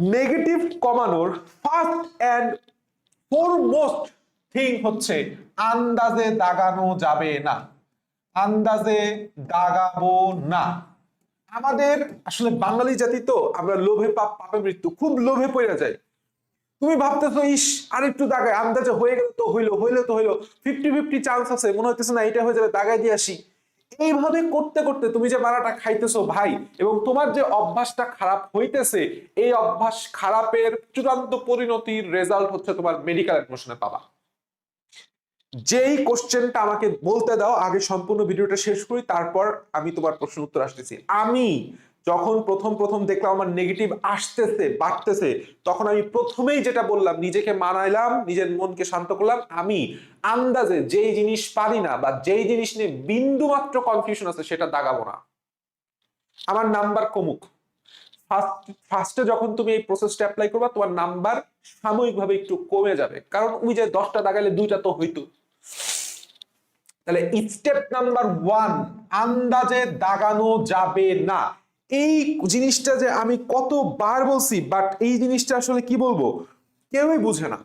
Negative কমানোর first and foremost thing হচ্ছে আন্দাজে দাগানো যাবে না। আন্দাজে দাগাবো না। আমাদের আসলে বাঙালি জাতি তো, আমরা লোভে পাপ, পাপে মৃত্যু, খুব লোভে পড়ে যায় তুমি ভাবতেছো, ইস, আর একটু দাগায় আন্দাজে হয়ে গেল তো হইল হইল তো হইল। ফিফটি ফিফটি চান্স আছে, মনে হইতেছে না, এটা হয়ে যাবে দাগায় দিয়ে আসি। এইভাবে করতে করতে তুমি যে মারাটা খাইতেছো ভাই এবং তোমার যে অভ্যাসটা খারাপ হইতেছে, এই অভ্যাস খারাপের চূড়ান্ত পরিণতির রেজাল্ট হচ্ছে তোমার মেডিকেল অ্যাডমিশনে পাবা। যেই কোশ্চেনটা আমাকে বলতে দাও, আগে সম্পূর্ণ ভিডিওটা শেষ করি, তারপর আমি তোমার প্রশ্ন উত্তর আসতেছি। আমি যখন প্রথম প্রথম দেখলাম আমার নেগেটিভ আসতেছে, বাড়তেছে, তখন আমি প্রথমেই যেটা বললাম, নিজেকে মানাইলাম, নিজের মনকে শান্ত করলাম, আমি আন্দাজে যেই জিনিস পারি না বা যেই জিনিস নিয়ে বিন্দু মাত্র কনফিউশন আছে সেটা দাগাবো না। আমার নাম্বার কমুক। ফার্স্ট ফার্স্টে যখন তুমি এই প্রসেসটা অ্যাপ্লাই করবা, তোমার নাম্বার সাময়িকভাবে একটু কমে যাবে। কারণ ওই যে দশটা দাগাইলে দুইটা তো হইতো। তাহলে স্টেপ নাম্বার ওয়ান আন্দাজে দাগানো যাবে না। এই জিনিসটা যে আমি কতবার বলছি বাট এই জিনিসটা আসলে কি বলব? কেউই বুঝে না।